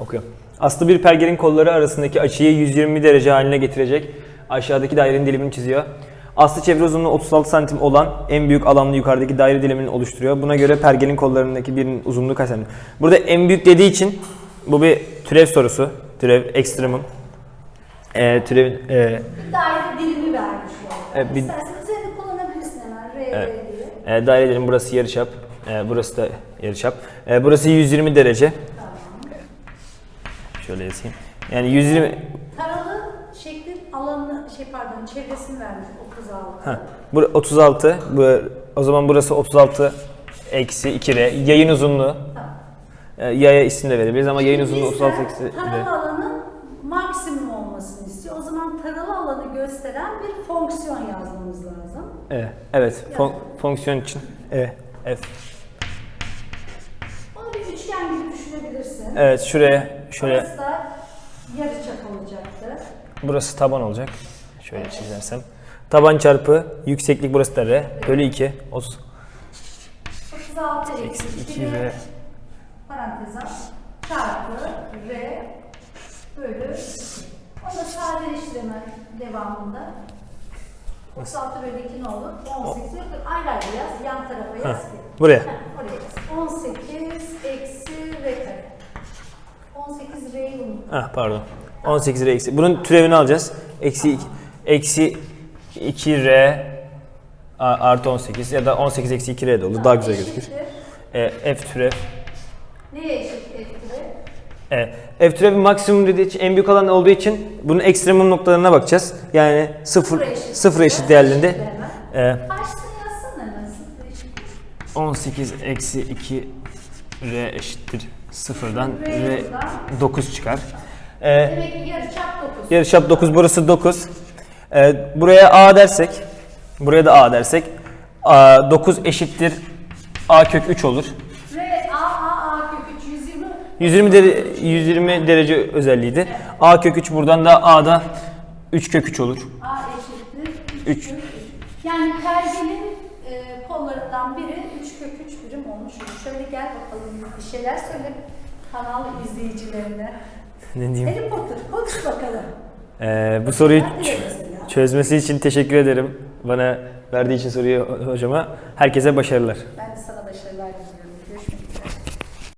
Okuyorum. Aslı bir pergelin kolları arasındaki açıyı 120 derece haline getirecek aşağıdaki dairenin dilimini çiziyor. Aslı çevre uzunluğu 36 santim olan en büyük alanlı yukarıdaki daire dilimini oluşturuyor. Buna göre pergelin kollarındaki birinin uzunluğu kaç santim? Burada en büyük dediği için bu bir türev sorusu. Türev ekstremum. Ee, türev, e, daire dilimi vermiş bu. Evet, bir- İstersen üzerinde kullanabilirsin hemen R, diye. e, daire dilim burası yarıçap. E, burası da yarıçap. E, burası 120 derece. Şöyle yazayım. Yani 120 Taralı şeklin alanını, şey pardon çevresini vermiş 36. Ha, bu 36. Bu, o zaman burası 36 eksi 2 r. Yayın uzunluğu. Tamam. E, yaya isim de verebiliriz ama yayın uzunluğu Bizden 36 eksi r. Taralı alanın maksimum olmasını istiyor. O zaman taralı alanı gösteren bir fonksiyon yazmamız lazım. Evet, evet fon- fonksiyon için. Evet, evet. Onu bir üçgen gibi düşünebilirsin. Evet, şuraya şöyle Burası da yarıçap olacaktı. burası taban olacak. Şöyle çizersem. Taban çarpı yükseklik burası da r. Bölü 2. 30. 36 Eksi eksi 2 2 r. parantez çarpı r bölü 2. Onu da sadeleştirme devamında. 36 bölü 2 ne olur? 18 yok. Ayrı ayrı yaz. Yan tarafa yaz ki. Buraya. Oraya yaz. 18 eksi r kare. 18 r'yi unut. Ah pardon. 18 r eksi. Bunun türevini alacağız. Eksi 2, eksi 2 r artı 18 ya da 18 eksi 2 r de olur. Daha güzel gözükür. E, f türev. Neye eşit etkili? E, f türevi maksimum dediği için en büyük alan olduğu için bunun ekstremum noktalarına bakacağız. Yani 0 eşit. 0 eşit değerlerinde e, Kaçtı yazsana hemen. Sıfır eşit. 18 eksi 2 r eşittir 0'dan R r buradan. 9 çıkar. E, Demek ki yarıçap 9. Yarıçap 9 burası 9. Ee, buraya A dersek, buraya da A dersek A, 9 eşittir A kök 3 olur. R, A, A, A kök 3, 120. 120 derece, 120 derece özelliğiydi. A kök 3 buradan da A'da 3 kök 3 olur. A eşittir 3 Üç. kök 3. Yani pergelin e, kollarından biri 3 kök 3 birim olmuş. Şöyle gel bakalım bir şeyler söyle kanal izleyicilerine. Ne diyeyim? Harry Potter konuş bakalım. Ee, bu soruyu çözmesi için teşekkür ederim. Bana verdiği için soruyu ho- hocama. Herkese başarılar. Ben de